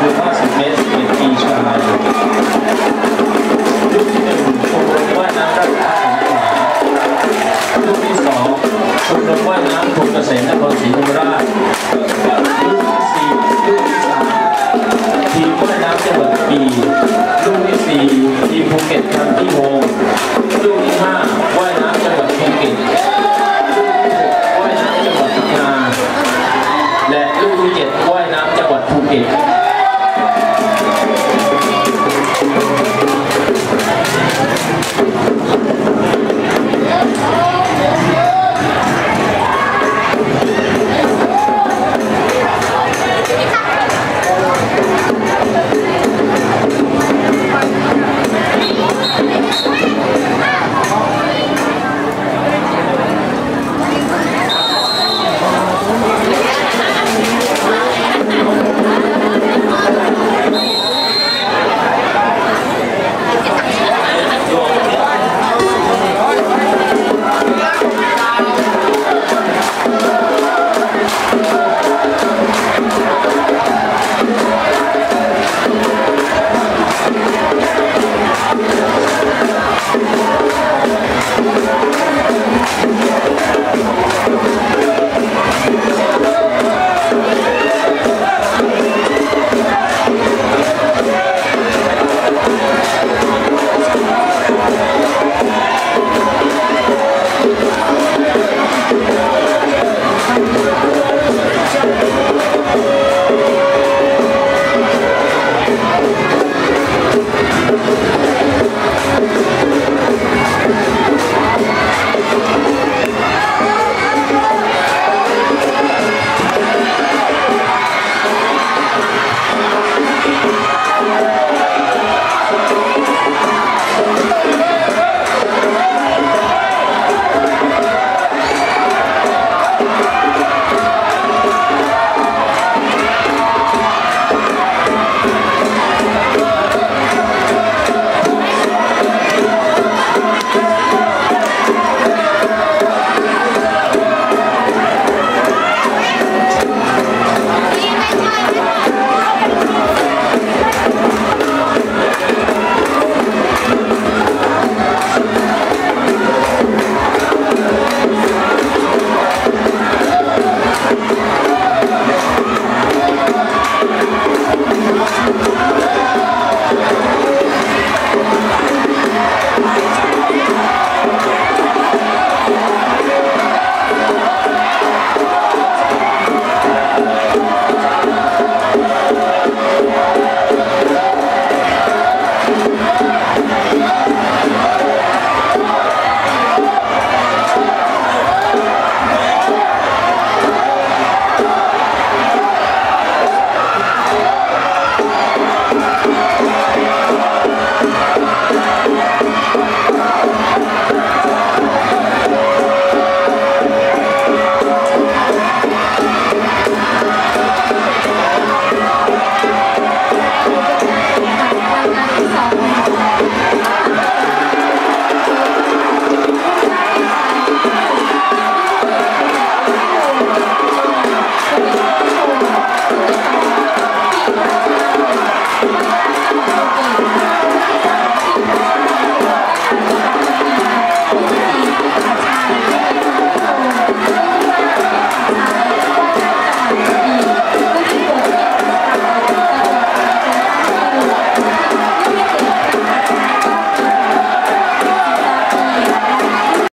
คือ50 เมตร11ปีชายลูกที่หนึ่งชมรมว่ายน้ำราชพัฒสงขลาลูกที่สองชมรมว่ายน้ำกรุงเกษมนครศรีธรรมราชลูกที่สี่ลูกที่สามทีมว่ายน้ำจังหวัดกระบี่ลูกที่สี่ทีมภูเก็ตครั้งที่หก